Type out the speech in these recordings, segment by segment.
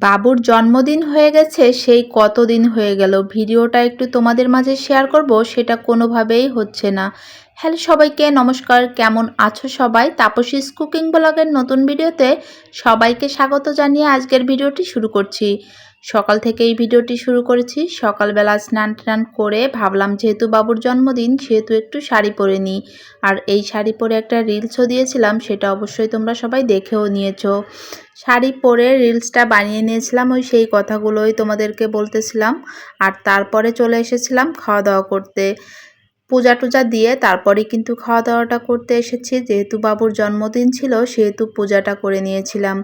বাবুর জন্মদিন হয়ে গেছে, সেই কতদিন হয়ে গেল? ভিডিওটা একটু তোমাদের মাঝে শেয়ার করব, সেটা কোনোভাবেই হচ্ছে না। হ্যালো সবাইকে, নমস্কার। কেমন আছো সবাই? তাপসিস কুকিং ব্লগের নতুন ভিডিওতে সবাইকে স্বাগত জানিয়ে আজকের ভিডিওটি শুরু করছি। সকাল থেকে এই ভিডিওটি শুরু করেছি। সকালবেলা স্নান টান করে ভাবলাম, যেহেতু বাবুর জন্মদিন, সেহেতু একটু শাড়ি পরে নিই। আর এই শাড়ি পরে একটা রিলসও দিয়েছিলাম, সেটা অবশ্যই তোমরা সবাই দেখেও নিয়েছো। শাড়ি পরে রিলসটা বানিয়ে নিয়েছিলাম, ওই সেই কথাগুলোই তোমাদেরকে বলতেছিলাম। আর তারপরে চলে এসেছিলাম খাওয়া দাওয়া করতে। পূজা টুজা দিয়ে তারপরে কিন্তু খাওয়া দাওয়াটা করতে এসেছি। যেহেতু বাবুর জন্মদিন ছিল, সেহেতু পূজাটা করে নিয়েছিলাম।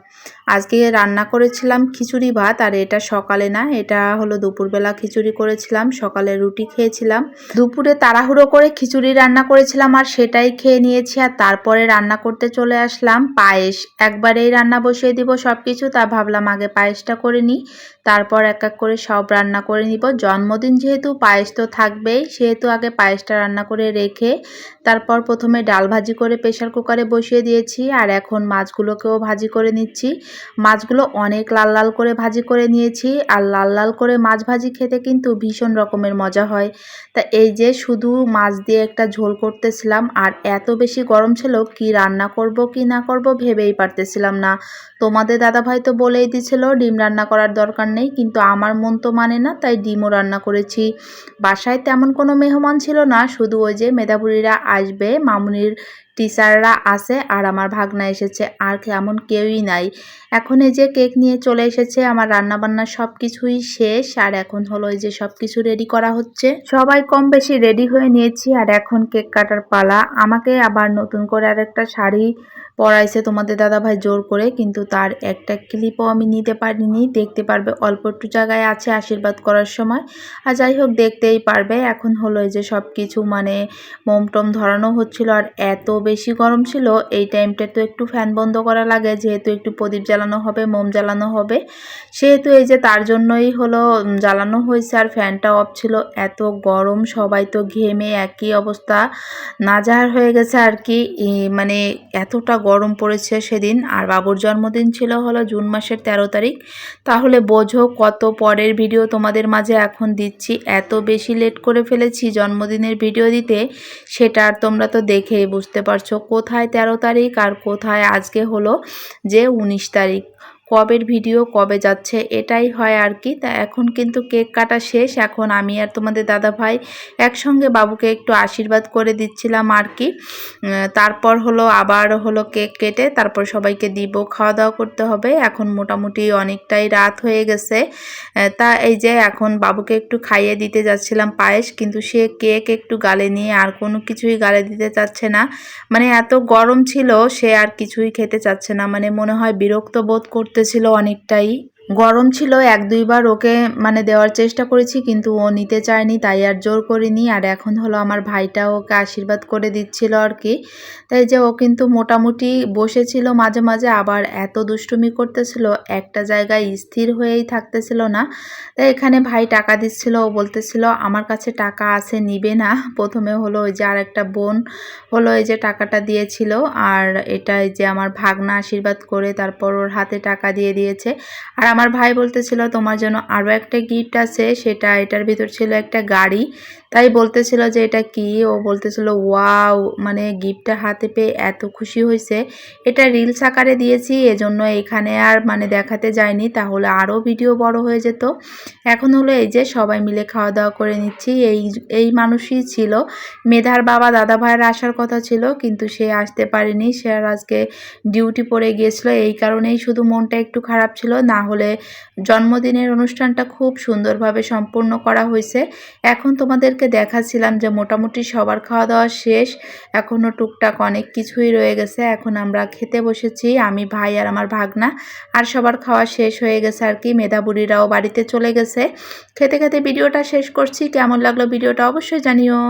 আজকে রান্না করেছিলাম খিচুড়ি ভাত, আর এটা সকালে না, এটা হলো দুপুরবেলা খিচুড়ি করেছিলাম, সকালে রুটি খেয়েছিলাম। দুপুরে তাড়াহুড়ো করে খিচুড়ি রান্না করেছিলাম, আর সেটাই খেয়ে নিয়েছি, আর তারপরে রান্না করতে চলে আসলাম। পায়েস, একবারেই রান্না বসিয়ে দিব সব কিছু তা ভাবলাম আগে পায়েসটা করে নিই। তারপর এক এক করে সব রান্না করে নিব। জন্মদিন যেহেতু পায়েস তো থাকবেই, সেহেতু আগে পায়েসটা রান্না করে রেখে তারপর প্রথমে ডাল ভাজি করে প্রেশার কুকারে বসিয়ে দিয়েছি আর এখন মাছগুলোকেও ভাজি করে নিচ্ছি। মাছগুলো অনেক লাল লাল করে ভাজি করে নিয়েছি আর লাল লাল করে মাছ ভাজি খেতে কিন্তু ভীষণ রকমের মজা হয়। তা এই যে শুধু মাছ দিয়ে একটা ঝোল করতেছিলাম আর এত বেশি গরম ছিল কি রান্না করব কি না করব ভেবেই পারতেছিলাম না। তোমাদের দাদাভাই তো বলেই দিছিল, ডিম রান্না করার দরকার নেই কিন্তু আমার মন তো মানে না তাই ডিমও রান্না করেছি। বাসায় তেমন কোনো মেহমান ছিল না শুধু ওই যে মেধাবুড়িরা আসবে মামুনির টিচাররা আছে আর আমার ভাগনা এসেছে। আর এমন কেউই নাই। এখন এই যে কেক নিয়ে চলে এসেছে, আমার রান্না বান্না সব কিছুই শেষ। আর এখন হলো এই যে সব কিছু রেডি করা হচ্ছে। সবাই কম বেশি রেডি হয়ে নিয়েছি আর এখন কেক কাটার পালা। আমাকে আবার নতুন করে আর একটা শাড়ি পরাইছে তোমাদের দাদাভাই জোর করে, কিন্তু তার একটা ক্লিপও আমি নিতে পারিনি। দেখতে পারবে, অল্প একটু জায়গায় আছে আশীর্বাদ করার সময়। আর যাই হোক, দেখতেই পারবে। এখন হলো এই যে সব কিছু মানে মোম মোমটম ধরানো হচ্ছিল আর এত বেশি গরম ছিল, এই টাইমটা তো একটু ফ্যান বন্ধ করা লাগে, যেহেতু একটু প্রদীপ জ্বালানো হবে, মোম জ্বালানো হবে। সেহেতু এই যে তার জন্যই হলো জ্বালানো হয়েছে আর ফ্যানটা অফ ছিল। এত গরম, সবাই তো ঘেমে একই অবস্থা। নাজাহার হয়ে গেছে আর কি মানে এতটা গরম পড়েছে সেদিন। আর বাবুর জন্মদিন ছিল হলো জুন মাসের ১৩ তারিখ। তাহলে বোঝো কত পরের ভিডিও তোমাদের মাঝে এখন দিচ্ছি। এত বেশি লেট করে ফেলেছি জন্মদিনের ভিডিও দিতে, সেটা আর তোমরা তো দেখেই বুঝতে পারছ? কোথায় ১৩ তারিখ আর কোথায় আজকে হলো যে উনিশ তারিখ? কবের ভিডিও, কবে যাচ্ছে, এটাই হয় আর কি। তা এখন কিন্তু কেক কাটা শেষ, এখন আমি আর তোমাদের দাদা ভাই একসঙ্গে বাবুকে একটু আশীর্বাদ করে দিচ্ছিলাম আর কি। তারপর হলো, আবার হলো কেক কেটে তারপর সবাইকে দিব খাওয়া দাওয়া করতে হবে। এখন মোটামুটি অনেকটাই রাত হয়ে গেছে। তা এই যে এখন বাবুকে একটু খাইয়ে দিতে যাচ্ছিলাম পায়েস, কিন্তু সে কেক একটু গালে নিয়ে আর কোনো কিছুই গালে দিতে চাচ্ছে না। মানে এত গরম ছিল, সে আর কিছুই খেতে চাচ্ছে না। মানে মনে হয় বিরক্ত বোধ করতে করতেছিল অনেকটাই। গরম ছিল, এক দুইবার ওকে মানে দেওয়ার চেষ্টা করেছি, কিন্তু ও নিতে চায়নি, তাই আর জোর করিনি। আর এখন হলো আমার ভাইটা ওকে আশীর্বাদ করে দিচ্ছিল আর কি। তাই যে ও কিন্তু মোটামুটি বসেছিল মাঝে মাঝে, আবার এত দুষ্টুমি করতেছিল, একটা জায়গায় স্থির হয়েই থাকতেছিল না। তাই এখানে ভাই টাকা দিচ্ছিল, ও বলতেছিল, আমার কাছে টাকা আছে, নিবে না। প্রথমে হলো ওই যে আর একটা বোন হলো এই যে টাকাটা দিয়েছিল, আর এটা যে আমার ভাগনা আশীর্বাদ করে তারপর ওর হাতে টাকা দিয়ে দিয়েছে। আর আমার ভাই বলতেছিল, তোমার জন্য আরও একটা গিফট আছে, সেটা এটার ভিতর ছিল একটা গাড়ি। তাই বলতেছিল যে এটা কি? ও বলতেছিল, ওয়াও মানে গিফটটা হাতে পেয়ে এত খুশি হয়েছে এটা রিলস আকারে দিয়েছি, এজন্য এখানে আর মানে দেখাতে যায়নি, তাহলে আরও ভিডিও বড় হয়ে যেত। এখন হলো এই যে সবাই মিলে খাওয়া দাওয়া করে নিচ্ছি। এই এই মানুষই ছিল। মেধার বাবা দাদা ভাইয়ের আসার কথা ছিল, কিন্তু সে আসতে পারেনি। সে আর আজকে ডিউটি পড়ে গিয়েছিল, এই কারণেই শুধু মনটা একটু খারাপ ছিল। না হলে জন্মদিনের অনুষ্ঠানটা খুব সুন্দরভাবে সম্পূর্ণ করা হয়েছে এখন তোমাদেরকে দেখাচ্ছিলাম যে মোটামুটি সবার খাওয়া দাওয়া শেষ। এখনও টুকটাক অনেক কিছুই রয়ে গেছে। এখন আমরা খেতে বসেছি, আমি ভাই আর আমার ভাগনা। আর সবার খাওয়া শেষ হয়ে গেছে আর কি মেধাবুড়িরাও বাড়িতে চলে গেছে। খেতে খেতে ভিডিওটা শেষ করছি। কেমন লাগল ভিডিওটা অবশ্যই জানিও।